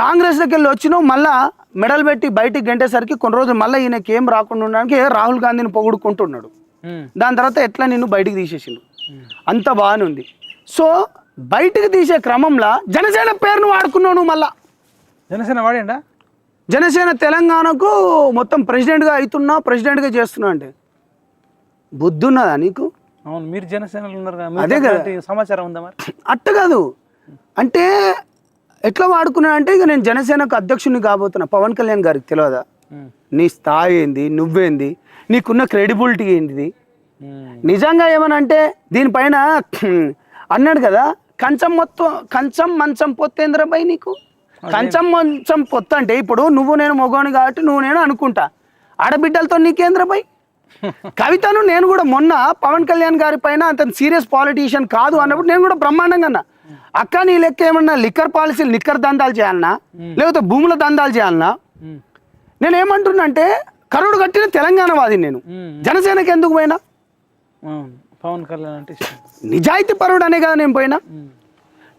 కాంగ్రెస్లోకి వెళ్ళి వచ్చినావు మళ్ళా మెడల్ పెట్టి బయటికి గంటేసరికి కొన్ని రోజులు మళ్ళీ ఈయనకి ఏం రాకుండా ఉండడానికి రాహుల్ గాంధీని పొగుడుకుంటున్నాడు. దాని తర్వాత ఎట్లా నిన్ను బయటికి తీసేసిండు? అంత బాగానే ఉంది సో బయటికి తీసే క్రమంలో జనసేన పేరును వాడుకున్నావు నువ్వు మళ్ళా. జనసేన వాడిండా? జనసేన తెలంగాణకు మొత్తం ప్రెసిడెంట్గా అవుతున్నా ప్రెసిడెంట్గా చేస్తున్నా అంటే. బుద్ధి ఉన్నదా నీకు? అవును మీరు జనసేనలో ఉన్నారు అదే కదా. సమాచారం ఉందా మరి? అట్ట కాదు. అంటే ఎట్లా వాడుకున్నా అంటే ఇక నేను జనసేనకు అధ్యక్షుడిని కాబోతున్నా. పవన్ కళ్యాణ్ గారికి తెలియదా. నీ స్థాయి ఏంది? నువ్వేంది? నీకున్న క్రెడిబిలిటీ ఏంటిది. నిజంగా ఏమనంటే దీనిపైన అన్నాడు కదా కంచం మొత్తం కంచం మంచం పొత్తేంద్రపై నీకు? కంచం మంచం పొత్తు అంటే ఇప్పుడు నువ్వు నేను మొగోని కాబట్టి నువ్వు నేను అనుకుంటా. ఆడబిడ్డలతో నీకేంద్రపై కవితను నేను కూడా మొన్న పవన్ కళ్యాణ్ గారి పైన అంత సీరియస్ పాలిటీషియన్ కాదు అన్నప్పుడు నేను కూడా బ్రహ్మాండంగా అన్నా. అక్క నీ లెక్క ఏమన్నా లిక్కర్ పాలసీలు లిక్కర్ దందాలు చేయాలన్నా లేకపోతే భూముల దందాలు చేయాలన్నా ఉమ్. నేను ఏమంటున్నా అంటే కరుడు కట్టిన తెలంగాణ వాదిని నేను. జనసేనకి ఎందుకు పోయినా? పవన్ కళ్యాణ్ అంటే నిజాయితీ పరుడు అనే కదా నేను పోయినా.